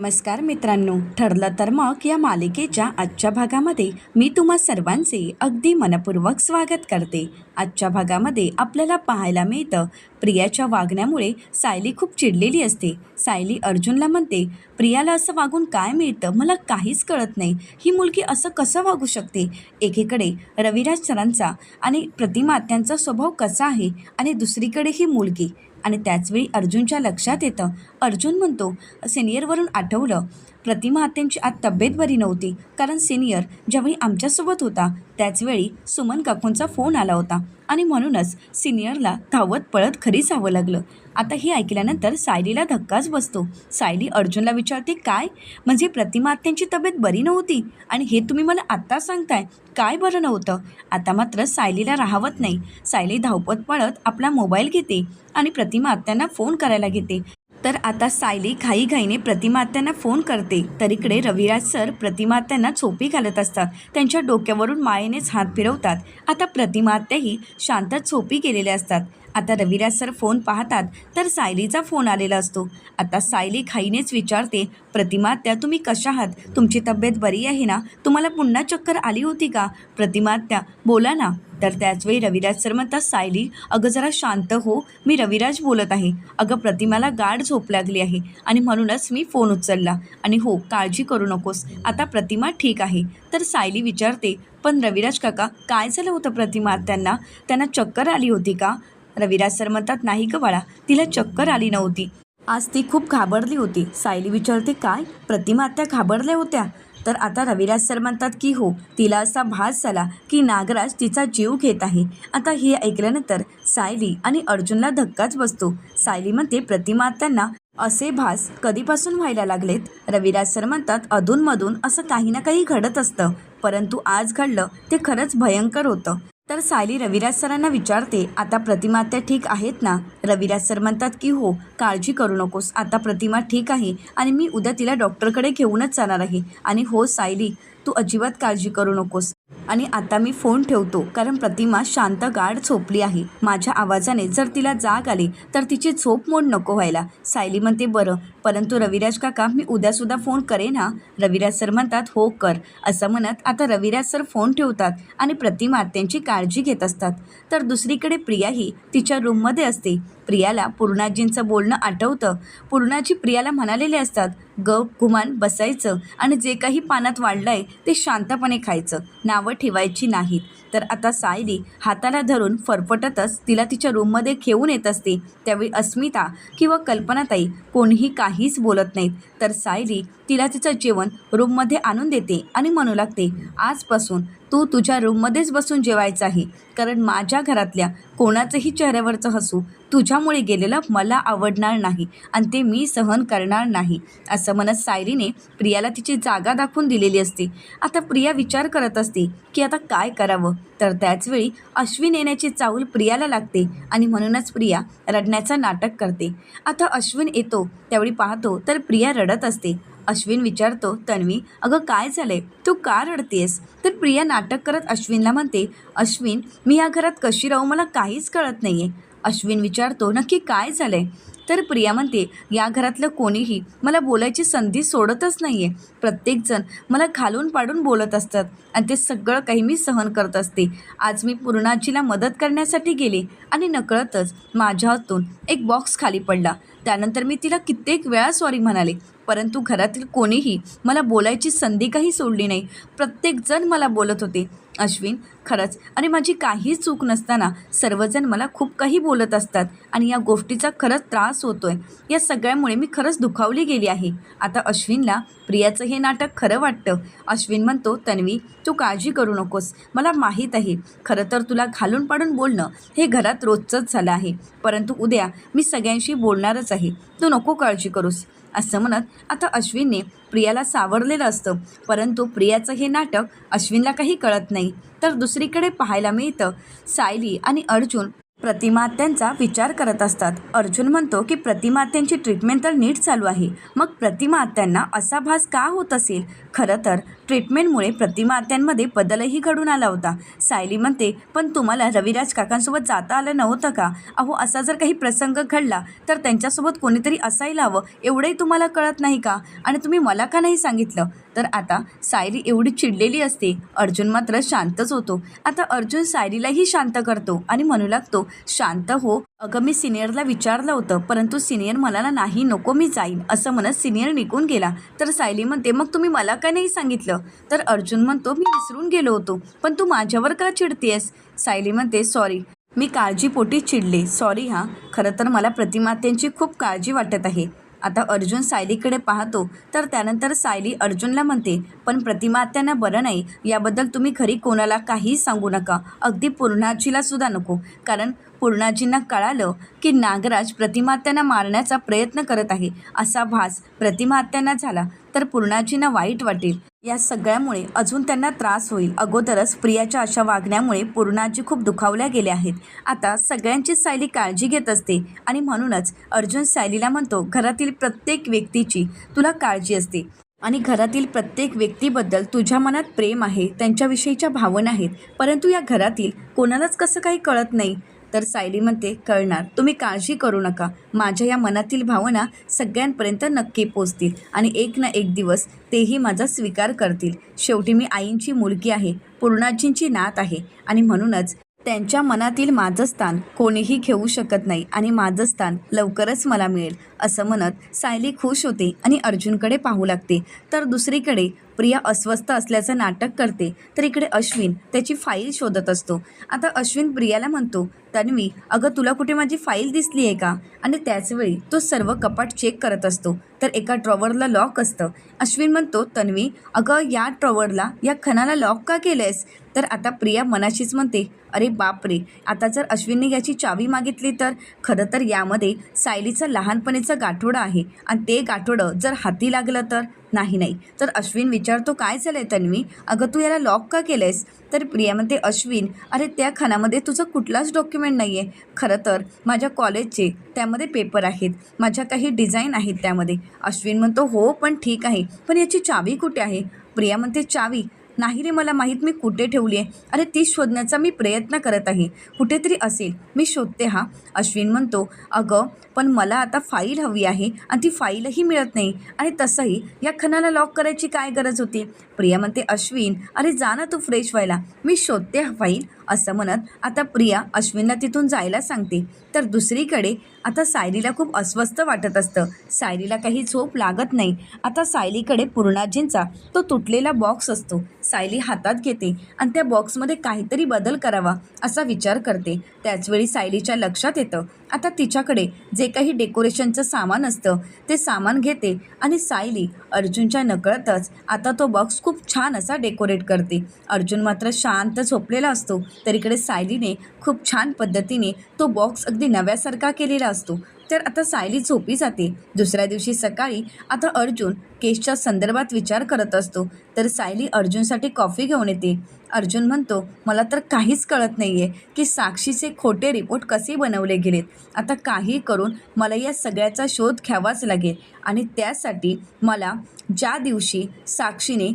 नमस्कार मित्रांनो ठरलं तर मग या मालिकेच्या आजच्या भागामध्ये मी तुम्हा सर्वांचे अगदी मनपूर्वक स्वागत करते. आजच्या भागामध्ये आपल्याला पाहायला मिळतं प्रियाच्या वागण्यामुळे सायली खूप चिडलेली असते. सायली अर्जुनला म्हणते प्रियाला असं वागून काय मिळतं मला काहीच कळत नाही. ही मुलगी असं कसं वागू शकते? एकीकडे रविराज सरांचा आणि प्रतिमा त्यांचा स्वभाव कसा आहे? आणि दुसरीकडे ही मुलगी. आणि त्याचवेळी अर्जुनच्या लक्षात येतं. अर्जुन म्हणतो सिनियरवरून आठवलं. प्रतिमा आत्यांची आज तब्येत बरी नव्हती. कारण सिनियर ज्यावेळी आमच्यासोबत होता त्याचवेळी सुमन काकूंचा फोन आला होता. आणि म्हणूनच सिनियरला धावत पळत खरी जावं लागलं. आता हे ऐकल्यानंतर सायलीला धक्काच बसतो. सायली अर्जुनला विचारते काय? म्हणजे प्रतिमा आत्यांची तब्येत बरी नव्हती? आणि हे तुम्ही मला आत्ता सांगताय. काय बरं नव्हतं? आता मात्र सायलीला राहावत नाही. सायली धावपत पळत आपला मोबाईल घेते आणि प्रतिमा आत्यांना फोन करायला घेते. तर आता सायली घाईघाईने प्रतिमा आत्यांना फोन करते. तर इकडे रविराज सर प्रतिमात्यांना झोपी घालत असतात. त्यांच्या डोक्यावरून मायेनेच हात फिरवतात. आता प्रतिमा आत्याही शांत झोपी केलेल्या असतात. आता रविराज सर फोन पाहतात तर सायलीचा फोन आलेला असतो. आता सायली घाईनेच विचारते प्रतिमा त्या तुम्ही कशा आहात? तुमची तब्येत बरी आहे ना? तुम्हाला पुन्हा चक्कर आली होती का? प्रतिमा त्या बोला ना. तर त्याचवेळी रविराज सर म्हणतात सायली अगं जरा शांत हो मी रविराज बोलत आहे. अगं प्रतिमाला गाढ झोप लागली आहे आणि म्हणूनच मी फोन उचलला. आणि हो काळजी करू नकोस आता प्रतिमा ठीक आहे. तर सायली विचारते पण रविराज काका काय झालं होतं प्रतिमा त्यांना? त्यांना चक्कर आली होती का? रविराज सर म्हणतात नाही ग बाळा तिला चक्कर आली नव्हती. आज ती खूप घाबरली होती. सायली विचारते काय? प्रतिमा आत्या घाबरल्या होत्या? तर आता रविराज सर म्हणतात की हो तिला असा भास झाला की नागराज तिचा जीव घेत आहे. आता हे ऐकल्यानंतर सायली आणि अर्जुनला धक्काच बसतो. सायली म्हणते प्रतिमा आत्यांना असे भास कधीपासून व्हायला लागलेत? रविराज सर म्हणतात अधूनमधून असं काही ना काही घडत असतं. परंतु आज घडलं ते खरंच भयंकर होतं. तर सायली रविराज सरांना विचारते आता प्रतिमा त्या ठीक आहेत ना? रविराज सर म्हणतात की हो काळजी करू नकोस. आता प्रतिमा ठीक आहे आणि मी उद्या तिला डॉक्टरकडे घेऊनच जाणार आहे. आणि हो सायली तू अजिबात काळजी करू नकोस. आणि आता मी फोन ठेवतो कारण प्रतिमा शांत गाढ झोपली आहे. माझ्या आवाजाने जर तिला जाग आली तर तिची झोप मोड नको व्हायला. सायली म्हणते बरं परंतु रविराज काका मी उद्यासुद्धा फोन करेन हा? रविराज सर म्हणतात हो कर. असं म्हणत आता रविराज सर फोन ठेवतात आणि प्रतिमा त्यांची काळजी घेत असतात. तर दुसरीकडे प्रियाही तिच्या रूममध्ये असते. प्रियाला पूर्णाजींचं बोलणं आठवतं. पूर्णाजी प्रियाला म्हणालेले असतात ग गुमान बसायचं आणि जे काही पानात वाढलं आहे ते शांतपणे खायचं. ना नावं ठेवायची नाहीत. तर आता सायली हाताला धरून फरफटतच तिला तिच्या रूममध्ये घेऊन येत असते. त्यावेळी अस्मिता किंवा कल्पनाताई कोणीही काहीच बोलत नाहीत. तर सायली तिला तिचं जेवण रूममध्ये आणून देते आणि म्हणू लागते आजपासून तू तुझ्या रूममध्येच बसून जेवायचं आहे. कारण माझ्या घरातल्या कोणाचंही चेहऱ्यावरचं हसू तुझ्यामुळे गेलेलं मला आवडणार नाही आणि ते मी सहन करणार नाही असं म्हणत सायरीने प्रियाला तिची जागा दाखवून दिलेली असते. आता प्रिया विचार करत असते की आता काय करावं? तर त्याचवेळी अश्विन येण्याची चाहूल प्रियाला लागते आणि म्हणूनच प्रिया रडण्याचं नाटक करते. आता अश्विन येतो त्यावेळी पाहतो तर प्रिया रडत असते. अश्विन विचारतो तन्वी अगं काय झालंय? तू का रडतेस तर प्रिया नाटक करत अश्विनला म्हणते अश्विन मी या घरात कशी राहू मला काहीच कळत नाही आहे अश्विन विचारतो नक्की काय झालंय? तर प्रिया म्हणते या घरातलं कोणीही मला बोलायची संधी सोडतच नाही आहे प्रत्येकजण मला खालून पाडून बोलत असतात आणि ते सगळं काही मी सहन करत असते. आज मी पूर्णाजीला मदत करण्यासाठी गेले आणि नकळतच माझ्या हातून एक बॉक्स खाली पडला. त्यानंतर मी तिला कित्येक वेळा सॉरी म्हणाले. परंतु घरातील कोणीही मला बोलायची संधी काही सोडली नाही. प्रत्येकजण मला बोलत होते. अश्विन खरंच. आणि माझी काहीच चूक नसताना सर्वजण मला खूप काही बोलत असतात आणि या गोष्टीचा खरंच त्रास होतो आहे या सगळ्यामुळे मी खरंच दुखावली गेली आहे. आता अश्विनला प्रियाचं हे नाटक खरं वाटतं. अश्विन म्हणतो तन्वी तू काळजी करू नकोस. मला माहीत आहे खरं तर तुला घालून पाडून बोलणं हे घरात रोजचंच झालं आहे. परंतु उद्या मी सगळ्यांशी बोलणारच आहे. तू नको काळजी करूस. असं म्हणत आता अश्विनने प्रियाला सावरलेलं असतं. परंतु प्रियाचं हे नाटक अश्विनला काही कळत नाही. तर दुसरीकडे पाहायला मिळतं सायली आणि अर्जुन प्रतिमात्यांचा विचार करत असतात. अर्जुन म्हणतो की प्रतिमात्यांची ट्रीटमेंट तर नीट चालू आहे. मग प्रतिमात्यांना असा भास का होत असेल? खरं तर ट्रीटमेंटमुळे प्रतिमात्यांमध्ये बदलही घडून आला होता. सायली म्हणते पण तुम्हाला रविराज काकांसोबत जाता आलं नव्हतं का? अहो असा जर काही प्रसंग घडला तर त्यांच्यासोबत कोणीतरी असायला हवं एवढंही तुम्हाला कळत नाही का? आणि तुम्ही मला का नाही सांगितलं? तर आता सायली एवढी चिडलेली असते. अर्जुन मात्र शांतच होतो. आता अर्जुन सायलीलाही शांत करतो आणि म्हणू लागतो शांत हो अगं मी सिनियरला विचारलं होतं परंतु सिनियर म्हणाला नाही नको मी जाईन. असं म्हणत सिनियर निघून गेला. तर सायली म्हणते मग तुम्ही मला का नाही सांगितलं? तर अर्जुन म्हणतो मी विसरून गेलो होतो पण तू माझ्यावर का चिडतेस सायली म्हणते सॉरी मी काळजीपोटी चिडले. सॉरी हां खरं तर मला प्रतिमात्यांची खूप काळजी वाटत आहे. आता अर्जुन सायलीकडे पाहतो तर त्यानंतर सायली अर्जुनला म्हणते पण प्रतिमात्यांना बरं नाही याबद्दल तुम्ही घरी कोणाला काहीही सांगू नका. अगदी पूर्णाजीला सुद्धा नको कारण पूर्णाजींना कळालं की नागराज प्रतिमात्यांना मारण्याचा प्रयत्न करत आहे असा भास प्रतिमात्यांना झाला तर पूर्णाजींना वाईट वाटेल. या सगळ्यामुळे अजून त्यांना त्रास होईल. अगोदरच प्रियाच्या अशा वागण्यामुळे पूर्णाजी खूप दुखावल्या गेल्या आहेत. आता सगळ्यांची सायली काळजी घेत असते आणि म्हणूनच अर्जुन सायलीला म्हणतो घरातील प्रत्येक व्यक्तीची तुला काळजी असते आणि घरातील प्रत्येक व्यक्तीबद्दल तुझ्या मनात प्रेम आहे त्यांच्याविषयीच्या भावना आहेत. परंतु या घरातील कोणालाच कसं काही कळत नाही. तर सायलीमध्ये कळणार. तुम्ही काळजी करू नका. माझ्या या मनातील भावना सगळ्यांपर्यंत नक्की पोचतील आणि एक ना एक दिवस तेही माझा स्वीकार करतील. शेवटी मी आईंची मुलगी आहे. पूर्णाजींची नात आहे आणि म्हणूनच त्यांच्या मनातील माझं स्थान कोणीही घेऊ शकत नाही आणि माझं स्थान लवकरच मला मिळेल असं म्हणत सायली खुश होते आणि अर्जुनकडे पाहू लागते. तर दुसरीकडे प्रिया अस्वस्थ असल्याचं नाटक करते तर इकडे अश्विन त्याची फाईल शोधत असतो. आता अश्विन प्रियाला म्हणतो तन्वी अगं तुला कुठे माझी फाईल दिसली आहे का? आणि त्याचवेळी तो सर्व कपाट चेक करत असतो. तर एका ड्रॉवरला लॉक असतं. अश्विन म्हणतो तन्वी अगं या ड्रॉवरला या खणाला लॉक का केलं आहेस तर आता प्रिया मनाशीच म्हणते अरे बापरे आता जर अश्विनने याची चावी मागितली तर? खरं तर यामध्ये सायलीचं लहानपणीचं गाठोडं आहे आणि ते गाठोडं जर हाती लागलं तर? नाही नाही. तर अश्विन विचारतो काय झालं आहे तन्वी? अगं तू याला लॉक का केलं आहेस तर प्रिया म्हणते अश्विन अरे त्या खानामध्ये तुझं कुठलाच डॉक्युमेंट नाही आहे खरं तर माझ्या कॉलेजचे त्यामध्ये पेपर आहेत. माझ्या काही डिझाईन आहेत त्यामध्ये. अश्विन म्हणतो हो पण ठीक आहे. पण याची चावी कुठे आहे? प्रिया म्हणते चावी? नाही रे मला माहीत मी कुठे ठेवली आहे. अरे ती शोधण्याचा मी प्रयत्न करत आहे कुठेतरी असेल. मी शोधते हा. अश्विन म्हणतो अगं पण मला आता फाईल हवी आहे आणि ती फाईलही मिळत नाही. आणि तसंही या खणाला लॉक करायची काय गरज होती? प्रिया म्हणते अश्विन अरे जा ना तू फ्रेश व्हायला. मी शोधते फाईल असं म्हणत आता प्रिया अश्विनला तिथून जायला सांगते. तर दुसरीकडे आता सायलीला खूप अस्वस्थ वाटत असतं. सायलीला काही झोप लागत नाही. आता सायलीकडे पूर्णाजींचा तो तुटलेला बॉक्स असतो. सायली हातात घेते आणि त्या बॉक्समध्ये काहीतरी बदल करावा असा विचार करते. त्याचवेळी सायलीच्या लक्षात येतं. आता तिच्याकडे जे काही डेकोरेशनचं सामान असतं. ते सामान घेते आणि सायली अर्जुनच्या नकळतच आता तो बॉक्स खूप छान असा डेकोरेट करते. अर्जुन मात्र शांत झोपलेला असतो. तर इकडे सायलीने खूप छान पद्धतीने तो बॉक्स अगदी नव्यासारखा केलेला असतो. तर आता सायली झोपी जाते. दुसऱ्या दिवशी सकाळी आता अर्जुन केसच्या संदर्भात विचार करत असतो. तर सायली अर्जुनसाठी कॉफी घेऊन येते. अर्जुन म्हणतो मला तर काहीच कळत नाही आहे की साक्षीचे खोटे रिपोर्ट कसे बनवले गेलेत. आता काही करून मला या सगळ्याचा शोध घ्यावाच लागेल. आणि त्यासाठी मला ज्या दिवशी साक्षीने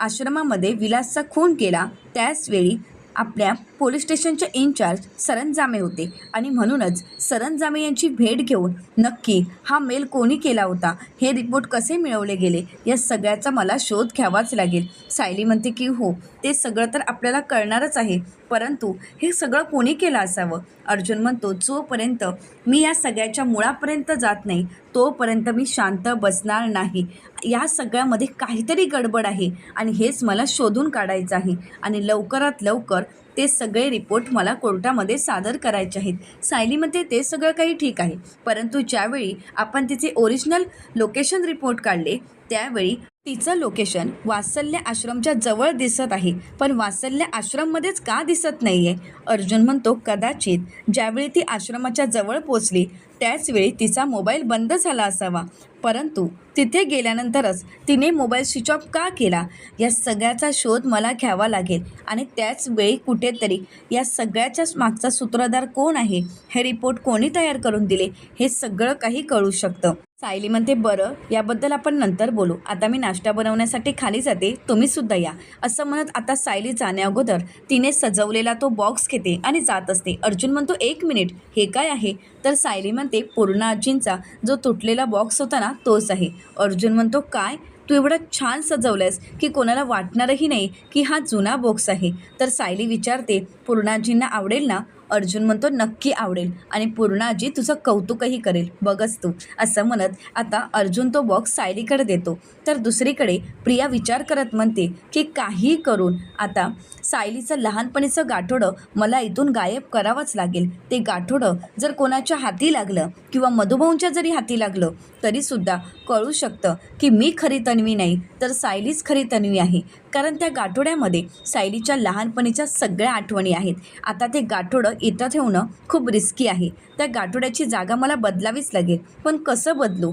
आश्रमामध्ये विलासचा खून केला त्याचवेळी आपल्या पोलीस स्टेशनचे इन्चार्ज सरंजामे होते आणि म्हणूनच सरंजामे यांची भेट घेऊन नक्की हा मेल कोणी केला होता हे रिपोर्ट कसे मिळवले गेले या सगळ्याचा मला शोध घ्यावाच लागेल. सायली म्हणते की हो ते सगळं तर आपल्याला कळणारच आहे परंतु हे सगळं कोणी केलं असावं? अर्जुन म्हणतो जोपर्यंत मी या सगळ्याच्या मुळापर्यंत जात नाही तोपर्यंत मी शांत बसणार नाही. या सगळ्यामध्ये काहीतरी गडबड आहे. आणि हेच मला शोधून काढायचं आहे. आणि लवकरात लवकर ते सगळे रिपोर्ट मला कोर्टामध्ये सादर करायचे आहेत. सायलीमध्ये ते सगळं काही ठीक आहे. परंतु ज्यावेळी आपण तिचे ओरिजिनल लोकेशन रिपोर्ट काढले त्यावेळी तिचं लोकेशन वात्सल्य आश्रमच्या जवळ दिसत आहे. पण वात्सल्य आश्रममध्येच का दिसत नाही आहे अर्जुन म्हणतो कदाचित ज्यावेळी ती आश्रमाच्या जवळ पोचली त्याचवेळी तिचा मोबाईल बंद झाला असावा. परंतु तिथे गेल्यानंतरच तिने मोबाईल स्विच ऑफ का केला? या सगळ्याचा शोध मला घ्यावा लागेल. आणि त्याच वेळी कुठेतरी या सगळ्याच्याच मागचा सूत्रधार कोण आहे? हे रिपोर्ट कोणी तयार करून दिले? हे सगळं काही कळू शकतं. सायली म्हणते बरं याबद्दल आपण नंतर बोलू. आता मी नाश्ता बनवण्यासाठी खाली जाते. तुम्ही सुद्धा या. असं म्हणत आता सायली जाण्या अगोदर तिने सजवलेला तो बॉक्स घेते आणि जात असते. अर्जुन म्हणतो एक मिनिट हे काय आहे? तर सायली म्हणते पूर्णा आजींचा जो तुटलेला बॉक्स होता ना तोच आहे. अर्जुन म्हणतो काय? तू एवढं छान सजवलंयस की कोणाला वाटणारही नाही की हा जुना बॉक्स आहे. तर सायली विचारते पूर्णाजींना आवडेल ना? अर्जुन म्हणतो नक्की आवडेल आणि पूर्णाजी तुझं कौतुकही करेल. बघच तू. असं म्हणत आता अर्जुन तो बॉक्स सायलीकडे देतो. तर दुसरीकडे प्रिया विचार करत म्हणते की काही करून आता सायलीचं लहानपणीचं गाठोडं मला इथून गायब करावंच लागेल. ते गाठोडं जर कोणाच्या हाती लागलं किंवा मधुभाऊंच्या जरी हाती लागलं तरीसुद्धा कळू शकतं की मी खरी तन्वी नाही तर सायलीच खरी तन्वी आहे. कारण त्या गाठोड्यामध्ये सायलीच्या लहानपणीच्या सगळ्या आठवणी आहेत. आता ते गाठोडं इथं ठेवणं खूप रिस्की आहे. त्या गाठोड्याची जागा मला बदलावीच लागेल. पण कसं बदलू?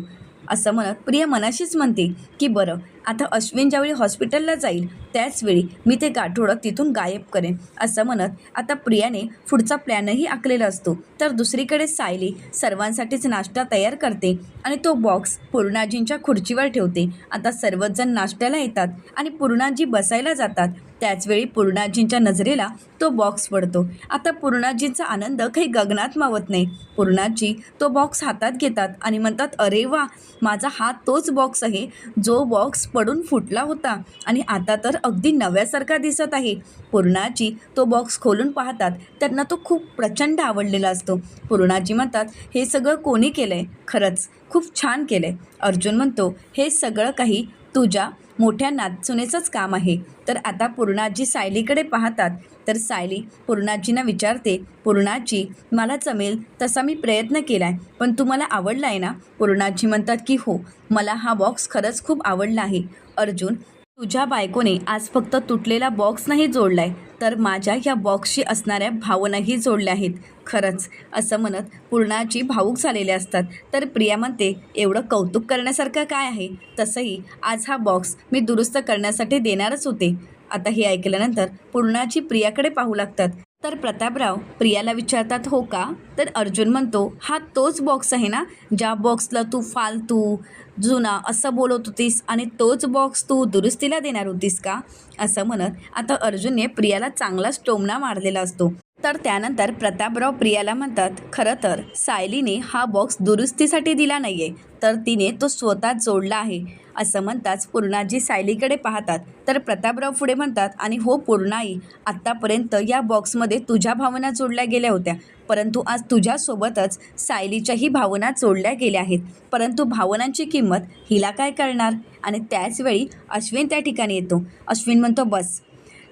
असं म्हणत प्रिया मनाशीच म्हणते की बरं आता अश्विन ज्यावेळी हॉस्पिटलला जाईल त्याचवेळी मी ते गाठोडं तिथून गायब करेन असं म्हणत आता प्रियाने पुढचा प्लॅनही आखलेला असतो. तर दुसरीकडे सायली सर्वांसाठीच नाश्ता तयार करते आणि तो बॉक्स पूर्णाजींच्या खुर्चीवर ठेवते. आता सर्वचजण नाश्त्याला येतात आणि पूर्णाजी बसायला जातात. त्याचवेळी पूर्णाजींच्या नजरेला तो बॉक्स पडतो. आता पूर्णाजींचा आनंद काही गगनात मावत नाही. पूर्णाजी तो बॉक्स हातात घेतात आणि म्हणतात अरे वा माझा हा तोच बॉक्स आहे. जो बॉक्स पडून फुटला होता आणि आता तर अगदी नव्यासारखा दिसत आहे. पूर्णाजी तो बॉक्स खोलून पाहतात. त्यांना तो खूप प्रचंड आवडलेला असतो. पूर्णाजी म्हणतात हे सगळं कोणी केलं आहे खरंच खूप छान केलं आहे अर्जुन म्हणतो हे सगळं काही तुझ्या मोठ्या नाचुनेचंच काम आहे. तर आता पूर्णाजी सायलीकडे पाहतात. तर सायली पूर्णाजींना विचारते पूर्णाजी मला जमेल तसा मी प्रयत्न केला आहे पण तुम्हाला आवडला आहे ना? पूर्णाजी म्हणतात की हो मला हा बॉक्स खरंच खूप आवडला आहे. अर्जुन तुझ्या बायकोने आज फक्त तुटलेला बॉक्स नाही जोडला आहे तर माझ्या ह्या बॉक्सशी असणाऱ्या भावनाही जोडल्या आहेत. खरंच असं म्हणत पूर्णाची भावूक झालेले असतात. तर प्रिया म्हणते एवढं कौतुक करण्यासारखं काय आहे? तसंही आज हा बॉक्स मी दुरुस्त करण्यासाठी देणारच होते. आता हे ऐकल्यानंतर पूर्णाची प्रियाकडे पाहू लागतात. तर प्रतापराव प्रियाला विचारतात हो का? तर अर्जुन म्हणतो हा तोच बॉक्स आहे ना ज्या बॉक्सला तू फालतू जुना असं बोलत होतीस आणि तोच बॉक्स तू दुरुस्तीला देणार होतीस का? असं म्हणत आता अर्जुनने प्रियाला चांगलाच टोमणा मारलेला असतो. तर त्यानंतर प्रतापराव प्रियाला म्हणतात खरं तर सायलीने हा बॉक्स दुरुस्तीसाठी दिला नाही आहे तर तिने तो स्वतः जोडला आहे. असं म्हणताच पूर्णाजी सायलीकडे पाहतात. तर प्रतापराव पुढे म्हणतात आणि हो पूर्णाई आत्तापर्यंत या बॉक्समध्ये तुझ्या भावना जोडल्या गेल्या होत्या परंतु आज तुझ्यासोबतच सायलीच्याही भावना जोडल्या गेल्या आहेत. परंतु भावनांची किंमत हिला काय कळणार? आणि त्याचवेळी अश्विन त्या ठिकाणी येतो. अश्विन म्हणतो बस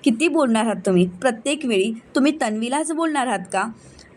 किती बोलणार आहात तुम्ही? प्रत्येक वेळी तुम्ही तन्वीलाच बोलणार आहात का?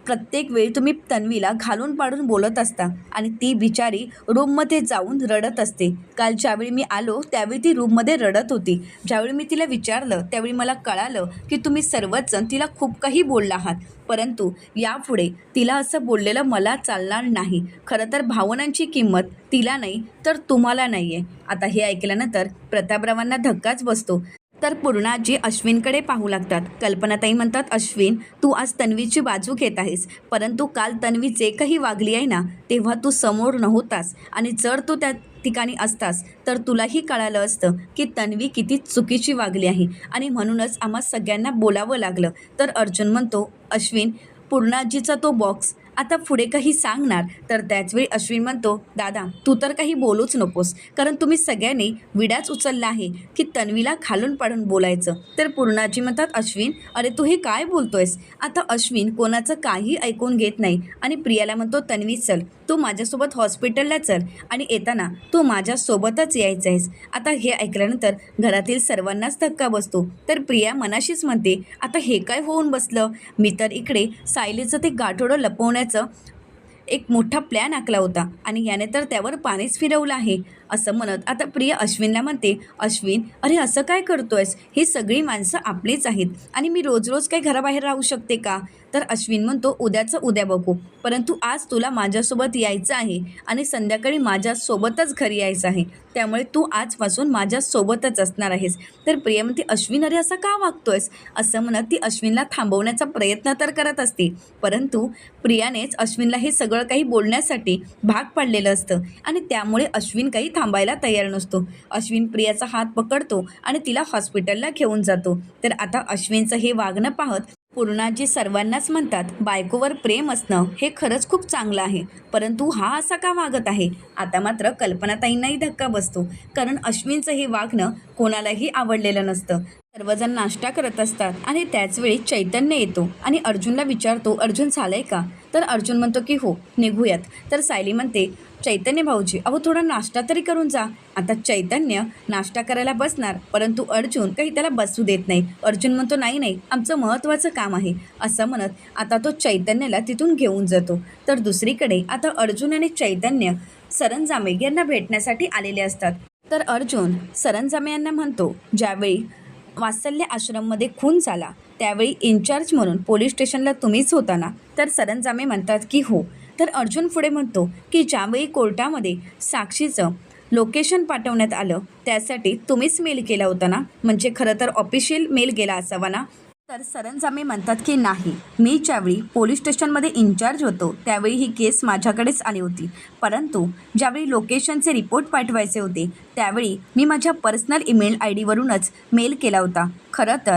प्रत्येक वेळी तुम्ही तन्वीला घालून पाडून बोलत असता आणि ती बिचारी रूममध्ये जाऊन रडत असते. काल ज्यावेळी मी आलो त्यावेळी ती रूममध्ये रडत होती. ज्यावेळी मी तिला विचारलं त्यावेळी मला कळालं की तुम्ही सर्वचजण तिला खूप काही बोलला आहात. परंतु यापुढे तिला असं बोललेलं मला चालणार नाही. खरं तर भावनांची किंमत तिला नाही तर तुम्हाला नाही आहे आता हे ऐकल्यानंतर प्रतापरावांना धक्काच बसतो. तर पूर्णाजी अश्विनकडे पाहू लागतात. कल्पनाताई म्हणतात अश्विन तू आज तन्वीची बाजू घेत आहेस. परंतु काल तन्वी जे काही वागली आहे ना तेव्हा तू समोर नव्हतास. आणि जर तू त्या ठिकाणी असतास तर तुलाही कळालं असतं की तन्वी किती चुकीची वागली आहे. आणि म्हणूनच आम्हा सगळ्यांना बोलावं लागलं. तर अर्जुन म्हणतो अश्विन पूर्णाजीचा तो बॉक्स आता पुढे काही सांगणार तर त्याचवेळी अश्विन म्हणतो दादा तू तर काही बोलूच नकोस. कारण तुम्ही सगळ्यांनी विडाच उचलला आहे की तन्वीला खालून पाडून बोलायचं. तर पूर्णाजी म्हणतात अश्विन अरे तू हे काय बोलतोयस? आता अश्विन कोणाचं काही ऐकून घेत नाही. आणि प्रियाला म्हणतो तन्वी चल. तू माझ्यासोबत हॉस्पिटलला चल आणि येताना तू माझ्यासोबतच यायचं आहेस. आता हे ऐकल्यानंतर घरातील सर्वांनाच धक्का बसतो. तर प्रिया मनाशीच म्हणते आता हे काय होऊन बसलं? मी तर इकडे सायलीचं ते गाठोडं लपवण्याचं एक मोठा प्लॅन आखला होता आणि याने तर त्यावर पाणीच फिरवलं आहे. असं म्हणत आता प्रिया अश्विनला म्हणते अश्विन अरे असं काय करतोयस? ही सगळी माणसं आपलीच आहेत आणि मी रोज रोज काही घराबाहेर राहू शकते का? तर अश्विन म्हणतो उद्याचं उद्या बघू. परंतु आज तुला माझ्यासोबत यायचं आहे आणि संध्याकाळी माझ्यासोबतच घरी यायचं आहे. त्यामुळे तू आजपासून माझ्यासोबतच असणार आहेस. तर प्रिया म्हणते अश्विन अरे असं का वागतोयस? असं म्हणत ती अश्विनला थांबवण्याचा प्रयत्न तर करत असते. परंतु प्रियानेच अश्विनला हे सगळं काही बोलण्यासाठी भाग पाडलेलं असतं आणि त्यामुळे अश्विन काही थांबायला तयार नसतो. अश्विन प्रियाचा हात पकडतो आणि तिला हॉस्पिटलला घेऊन जातो. तर आता अश्विनचं हे वागणं पाहत पूर्णाजी सर्वांनाच म्हणतात बायकोवर प्रेम असणं हे खरंच खूप चांगलं आहे. परंतु हा असा का वागत आहे? आता मात्र कल्पनाताईंनाही धक्का बसतो. कारण अश्विनचं हे वागणं कोणालाही आवडलेलं नसतं. सर्वजण नाश्ता करत असतात आणि त्याचवेळी चैतन्य येतो आणि अर्जुनला विचारतो अर्जुन झालंय का? तर अर्जुन म्हणतो की हो निघूयात. तर सायली म्हणते चैतन्य भाऊजी अहो थोडा नाश्ता तरी करून जा. आता चैतन्य नाश्ता करायला बसणार परंतु अर्जुन काही त्याला बसू देत नाही. अर्जुन म्हणतो नाही नाही आमचं महत्त्वाचं काम आहे. असं म्हणत आता तो चैतन्याला तिथून घेऊन जातो. तर दुसरीकडे आता अर्जुन आणि चैतन्य सरंजामे यांना भेटण्यासाठी आलेले असतात. तर अर्जुन सरंजामे यांना म्हणतो ज्यावेळी वात्सल्य आश्रममध्ये खून झाला त्यावेळी इन्चार्ज म्हणून पोलीस स्टेशनला तुम्हीच होता ना? तर सरंजामे म्हणतात की हो. तर अर्जुन पुढे म्हणतो की ज्यावेळी कोर्टामध्ये साक्षीचं लोकेशन पाठवण्यात आलं त्यासाठी तुम्हीच मेल केला होता ना? म्हणजे खरं तर ऑफिशियल मेल गेला असावा ना? तर सरंजामे म्हणतात की नाही मी ज्यावेळी पोलीस स्टेशनमध्ये इन्चार्ज होतो त्यावेळी ही केस माझ्याकडेच आली होती. परंतु ज्यावेळी लोकेशनचे रिपोर्ट पाठवायचे होते त्यावेळी मी माझ्या पर्सनल ईमेल आय डीवरूनच मेल केला होता. खरं तर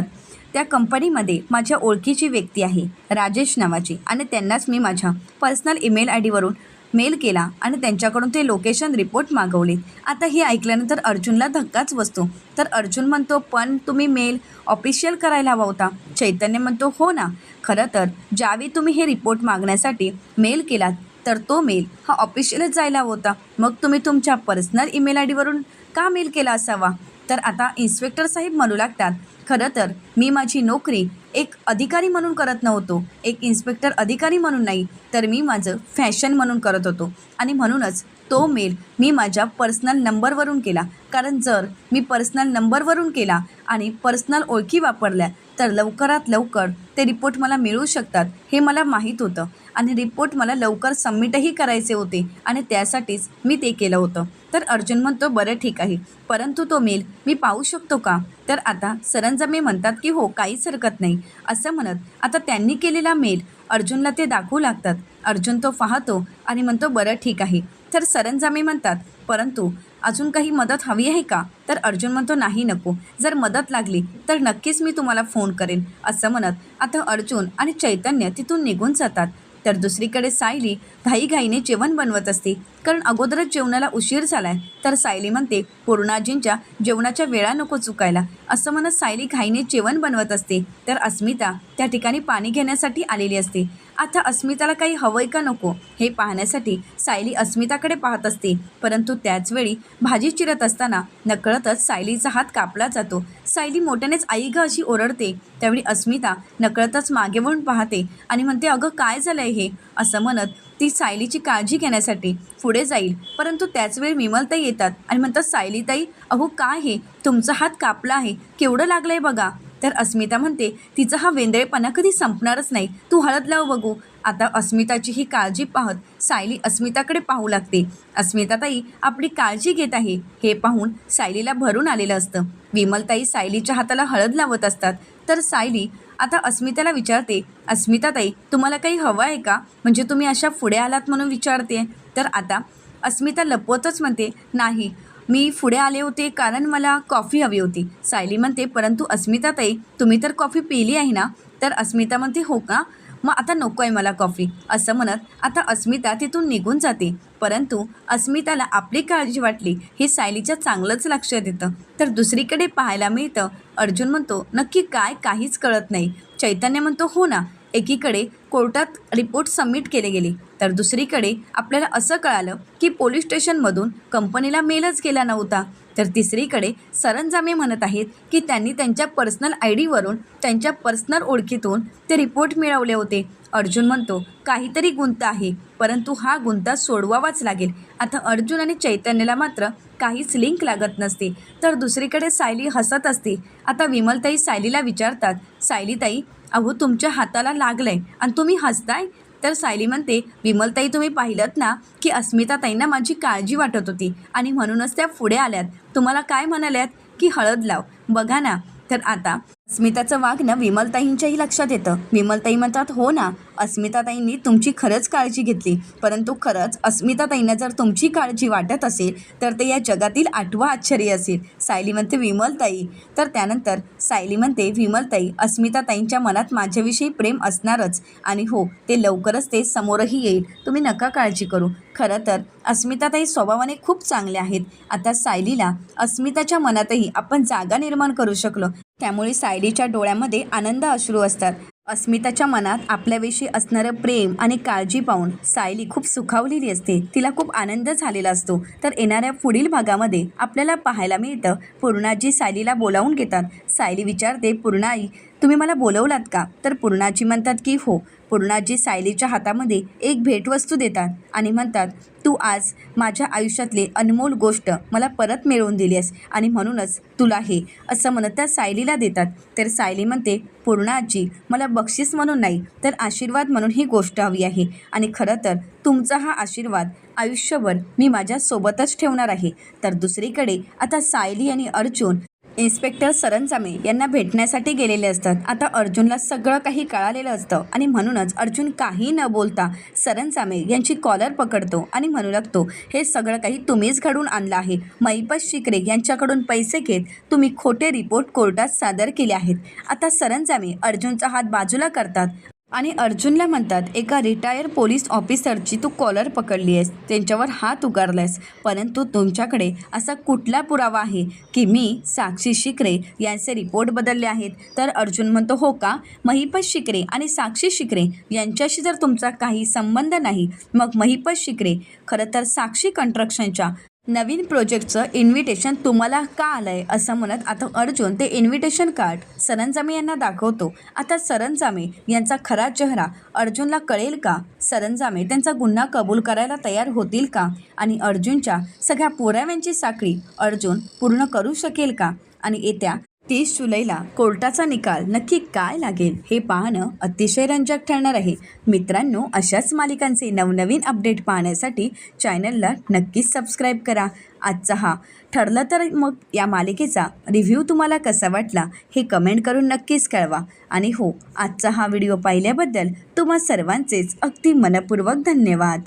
त्या कंपनीमध्ये माझ्या ओळखीची व्यक्ती आहे राजेश नावाची. आणि त्यांनाच मी माझ्या पर्सनल ईमेल आय डीवरून मेल केला आणि त्यांच्याकडून ते लोकेशन रिपोर्ट मागवले आता हे ऐकल्यानंतर अर्जुनला धक्काच बसतो. तर अर्जुन म्हणतो पण तुम्ही मेल ऑफिशियल करायला हवा होता. चैतन्य म्हणतो हो ना. खरं तर ज्यावेळी तुम्ही हे रिपोर्ट मागण्यासाठी मेल केलात तर तो मेल हा ऑफिशियलच जायला हवा होता. मग तुम्ही तुमच्या पर्सनल ईमेल आय डीवरून का मेल केला असावा? तर आता इन्स्पेक्टर साहेब म्हणू लागतात खरं तर मी माझी नोकरी एक अधिकारी म्हणून करत नव्हतो एक इन्स्पेक्टर अधिकारी म्हणून नाही तर मी माझं फॅशन म्हणून करत होतो. आणि म्हणूनच तो मेल मी माझ्या पर्सनल नंबरवरून केला. कारण जर मी पर्सनल नंबरवरून केला आणि पर्सनल ओळखी वापरल्या तर लवकरात लवकर ते रिपोर्ट मला मिळू शकतात हे मला माहीत होतं. आणि रिपोर्ट मला लवकर सबमिटही करायचे होते आणि त्यासाठीच मी ते केलं होतं. तर अर्जुन म्हणतो बरं ठीक आहे. परंतु तो मेल मी पाहू शकतो का? तर आता सरंजामे म्हणतात की हो काहीच हरकत नाही. असं म्हणत आता त्यांनी केलेला मेल अर्जुनला ते दाखवू लागतात. अर्जुन तो पाहतो आणि म्हणतो बरं ठीक आहे. तर सरंजामे म्हणतात परंतु अजून काही मदत हवी आहे का? तर अर्जुन म्हणतो नाही नको. जर मदत लागली तर नक्कीच मी तुम्हाला फोन करेन. असं म्हणत आता अर्जुन आणि चैतन्य तिथून निघून जातात. तर दुसरीकडे सायली घाईघाईने जेवण बनवत असते. कारण अगोदरच जेवणाला उशीर झालाय. तर सायली म्हणते पूर्णाजींच्या जेवणाच्या वेळा नको चुकायला. असं म्हणत सायली घाईने जेवण बनवत असते. तर अस्मिता त्या ठिकाणी पाणी घेण्यासाठी आलेली असते. आता अस्मिताला काही हवंय का नको? हे पाहण्यासाठी सायली अस्मिताकडे पाहत असते. परंतु त्याचवेळी भाजी चिरत असताना नकळतच सायलीचा हात कापला जातो. सायली मोठ्यानेच आई ग अशी ओरडते. त्यावेळी अस्मिता नकळतच मागे वळून पाहते आणि म्हणते अगं काय झालंय हे? असं म्हणत ती सायलीची काळजी घेण्यासाठी पुढे जाईल. परंतु त्याचवेळी विमलताई येतात आणि म्हणतात सायलीताई अहो काय हे? तुमचा हात कापला आहे. केवढं लागलंय बघा. तर अस्मिता म्हणते तिचा हा वेंदळेपणा कधी संपणारच नाही. तू हळद लाव बघू. आता अस्मिताची ही काळजी पाहत सायली अस्मिताकडे पाहू लागते. अस्मिताताई आपली काळजी घेत आहे. हे पाहून सायलीला भरून आलेलं असतं. विमलताई सायलीच्या हाताला हळद लावत असतात. तर सायली आता अस्मिताला विचारते अस्मिताताई तुम्हाला काही हवं आहे का? म्हणजे तुम्ही अशा पुढे आलात म्हणून विचारते तर आता अस्मिता लपवतच म्हणते नाही मी पुढे आले होते कारण मला कॉफी हवी होती. सायली म्हणते परंतु अस्मिताताई तुम्ही तर कॉफी पिली आहे ना? तर अस्मिता म्हणते हो का? मग आता नको आहे मला कॉफी असं म्हणत आता अस्मिता तिथून निघून जाते. परंतु अस्मिताला आपली काळजी वाटली. हे सायलीच्या चांगलंच लक्षात येतं तर दुसरीकडे पाहायला मिळतं. अर्जुन म्हणतो नक्की काय काहीच कळत नाही. चैतन्य म्हणतो हो ना. एकीकडे कोर्टात रिपोर्ट सबमिट केले गेले. तर दुसरीकडे आपल्याला असं कळालं की पोलीस स्टेशनमधून कंपनीला मेलच गेला नव्हता. तर तिसरीकडे सरंजामे म्हणत आहेत की त्यांनी त्यांच्या पर्सनल आय डीवरून त्यांच्या पर्सनल ओळखीतून ते रिपोर्ट मिळवले होते. अर्जुन म्हणतो काहीतरी गुंता आहे परंतु हा गुंता सोडवावाच लागेल. आता अर्जुन आणि चैतन्यला मात्र काहीच लिंक लागत नसते. तर दुसरीकडे सायली हसत असते. आता विमलताई सायलीला विचारतात सायलीताई अहो तुमच्या हाताला लागलं आहे आणि तुम्ही हसताय? तर सायली म्हणते विमलताई तुम्ही पाहिलं ना की अस्मिताताईंना माझी काळजी वाटत होती आणि म्हणूनच त्या पुढे आल्यात. तुम्हाला काय म्हणाल्यात की हळद लाव. बघा ना. तर आता अस्मिताचं वागणं विमलताईंच्याही लक्षात येतं. विमलताई म्हणतात हो ना अस्मिताताईंनी तुमची खरंच काळजी घेतली. परंतु खरंच अस्मिताताईंना जर तुमची काळजी वाटत असेल तर ते या जगातील आठवा आश्चर्य असेल. सायली म्हणते विमलताई. तर त्यानंतर सायली म्हणते विमलताई अस्मिताताईंच्या मनात माझ्याविषयी प्रेम असणारच. आणि हो ते लवकरच ते समोरही येईल. तुम्ही नका काळजी करू. खरं तर अस्मिताताई स्वभावाने खूप चांगल्या आहेत. आता सायलीला अस्मिताच्या मनातही आपण जागा निर्माण करू शकलो. त्यामुळे सायलीच्या डोळ्यामध्ये आनंद अश्रू असतात. अस्मिताच्या मनात आपल्याविषयी असणारं प्रेम आणि काळजी पाहून सायली खूप सुखावलेली असते. तिला खूप आनंद झालेला असतो. तर येणाऱ्या पुढील भागामध्ये आपल्याला पाहायला मिळतं. पूर्णाजी सायलीला बोलावून घेतात. सायली विचारते पूर्णाई तुम्ही मला बोलवलात का? तर पूर्णाजी म्हणतात की हो. पूर्णाजी सायलीच्या हातामध्ये एक भेटवस्तू देतात आणि म्हणतात तू आज माझ्या आयुष्यातली अनमोल गोष्ट मला परत मिळवून दिली आहेस आणि म्हणूनच तुला हे असं म्हणत त्या सायलीला देतात. तर सायली म्हणते पूर्णाजी मला बक्षीस म्हणून नाही तर आशीर्वाद म्हणून ही गोष्ट हवी आहे. आणि खरं तर तुमचा हा आशीर्वाद आयुष्यभर मी माझ्यासोबतच ठेवणार आहे. तर दुसरीकडे आता सायली आणि अर्जुन इन्स्पेक्टर सरंजामे यांना भेटण्यासाठी गेलेले असतात. आता अर्जुनला सगळं काही कळालेलं असतं आणि म्हणूनच अर्जुन काही न बोलता सरंजामे यांची कॉलर पकडतो आणि म्हणू लागतो हे सगळं काही तुम्हीच घडून आणलं आहे. महिपत शिकरे यांच्याकडून पैसे घेत तुम्ही खोटे रिपोर्ट कोर्टात सादर केले आहेत. आता सरंजामे अर्जुनचा हात बाजूला करतात. आणि अर्जुनला म्हणतात एका रिटायर पोलीस ऑफिसरची तू कॉलर पकडली आहेस त्यांच्यावर हात उगारलायस परंतु तुमच्याकडे असा कुठला पुरावा आहे की मी साक्षी शिकरे यांचे रिपोर्ट बदलले आहेत? तर अर्जुन म्हणतो हो का? महिपत शिकरे आणि साक्षी शिकरे यांच्याशी जर तुमचा काही संबंध नाही मग महिपत शिकरे खरं तर साक्षी कन्स्ट्रक्शनच्या नवीन प्रोजेक्टचं इन्व्हिटेशन तुम्हाला का आलं आहे असं म्हणत आता अर्जुन ते इन्व्हिटेशन कार्ड सरंजामे यांना दाखवतो. आता सरंजामे यांचा खरा चेहरा अर्जुनला कळेल का? सरंजामे त्यांचा गुन्हा कबूल करायला तयार होतील का? आणि अर्जुनच्या सगळ्या पुराव्यांची साखळी अर्जुन पूर्ण करू शकेल का? आणि येत्या तीस जुलैला कोर्टाचा निकाल नक्की काय लागेल हे पाहणं अतिशय रंजक ठरणार आहे. मित्रांनो अशाच मालिकांचे नवनवीन अपडेट पाहण्यासाठी चॅनलला नक्कीच सबस्क्राईब करा. आजचा हा ठरलं तर मग या मालिकेचा रिव्ह्यू तुम्हाला कसा वाटला हे कमेंट करून नक्कीच कळवा. आणि हो आजचा हा व्हिडिओ पाहिल्याबद्दल तुम्हा सर्वांचेच अगदी मनपूर्वक धन्यवाद.